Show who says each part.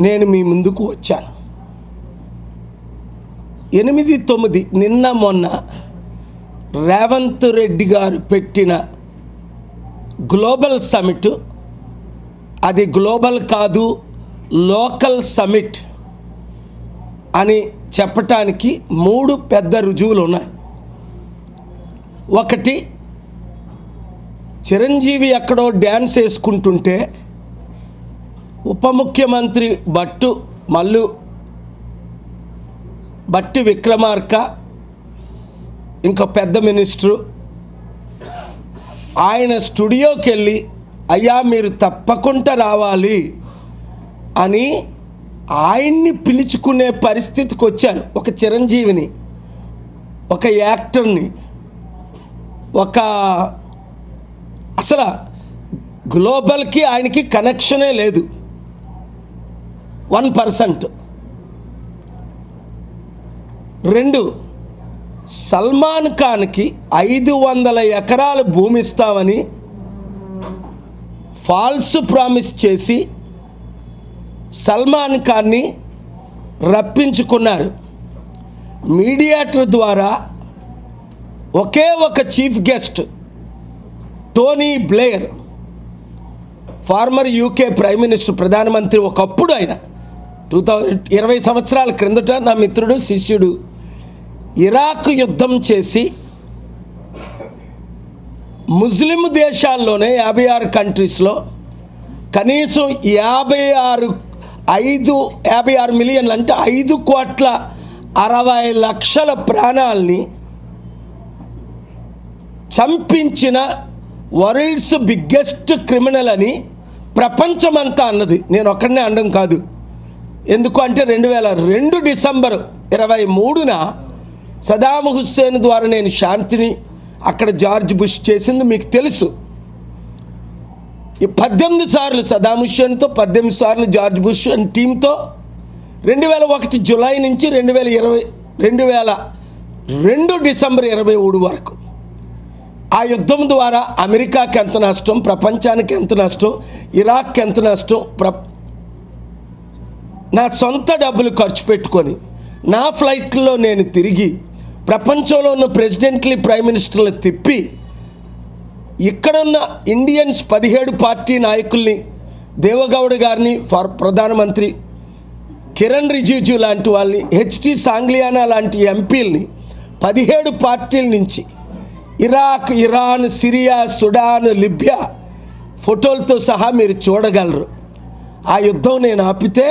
Speaker 1: నేను మీ ముందుకు వచ్చాను. ఎనిమిది తొమ్మిది నిన్న మొన్న రేవంత్ రెడ్డి గారు పెట్టిన గ్లోబల్ సమిట్ అది గ్లోబల్ కాదు లోకల్ సమిట్ అని చెప్పటానికి మూడు పెద్ద రుజువులు ఉన్నాయి. ఒకటి చిరంజీవి ఎక్కడో డ్యాన్స్ వేసుకుంటుంటే ఉప ముఖ్యమంత్రి భట్టు మల్లు బట్టి విక్రమార్క ఇంకా పెద్ద మినిస్టరు. ఆయన స్టూడియోకి వెళ్ళి అయ్యా మీరు తప్పకుండా రావాలి అని ఆయన్ని పిలుచుకునే పరిస్థితికి వచ్చారు ఒక చిరంజీవిని ఒక యాక్టర్ని ఒక అసలు గ్లోబల్కి ఆయనకి కనెక్షనే లేదు. One percent. రెండు సల్మాన్ ఖాన్కి ఐదు వందల ఎకరాలు భూమి ఇస్తామని ఫాల్స్ ప్రామిస్ చేసి సల్మాన్ ఖాన్ని రప్పించుకున్నారు. మీడియాటర్ ద్వారా ఒకే ఒక chief guest Tony Blair former UK prime minister ప్రధానమంత్రి ఒకప్పుడు ఆయన. టూ థౌజండ్ ఇరవై సంవత్సరాల క్రిందట నా మిత్రుడు శిష్యుడు ఇరాక్ యుద్ధం చేసి ముస్లిం దేశాల్లోనే యాభై ఆరు కంట్రీస్లో కనీసం యాభై ఆరు ఐదు యాభై ఆరు మిలియన్లు అంటే ఐదు కోట్ల అరవై లక్షల ప్రాణాల్ని చంపించిన వరల్డ్స్ బిగ్గెస్ట్ క్రిమినల్ అని ప్రపంచమంతా అన్నది. నేను ఒక్కడనే అనడం కాదు. ఎందుకు అంటే రెండు వేల రెండు డిసెంబర్ ఇరవై మూడున సదాం హుస్సేన్ ద్వారా నేను శాంతిని అక్కడ జార్జ్ బుష్ చేసింది మీకు తెలుసు. ఈ పద్దెనిమిది సార్లు సదాం హుస్సేన్తో పద్దెనిమిది సార్లు జార్జ్ బుష్ అండ్ టీంతో రెండు వేల ఒకటి జులై నుంచి రెండు వేల ఇరవై రెండు వేల రెండు డిసెంబర్ ఇరవై మూడు వరకు ఆ యుద్ధం ద్వారా అమెరికాకి ఎంత నష్టం ప్రపంచానికి ఎంత నష్టం ఇరాక్కి ఎంత నష్టం ప్ర నా సొంత డబ్బులు ఖర్చు పెట్టుకొని నా ఫ్లైట్లో నేను తిరిగి ప్రపంచంలో ఉన్న ప్రెసిడెంట్లీ ప్రైమ్ మినిస్టర్లు తిప్పి ఇక్కడున్న ఇండియన్స్ పదిహేడు పార్టీ నాయకుల్ని దేవగౌడ గారిని ఫర్ ప్రధానమంత్రి కిరణ్ రిజిజు లాంటి వాళ్ళని హెచ్టి సాంగ్లియానా లాంటి ఎంపీల్ని పదిహేడు పార్టీల నుంచి Iraq Iran Syria Sudan Libya ఫోటోలతో సహా మీరు చూడగలరు. ఆ యుద్ధం నేను ఆపితే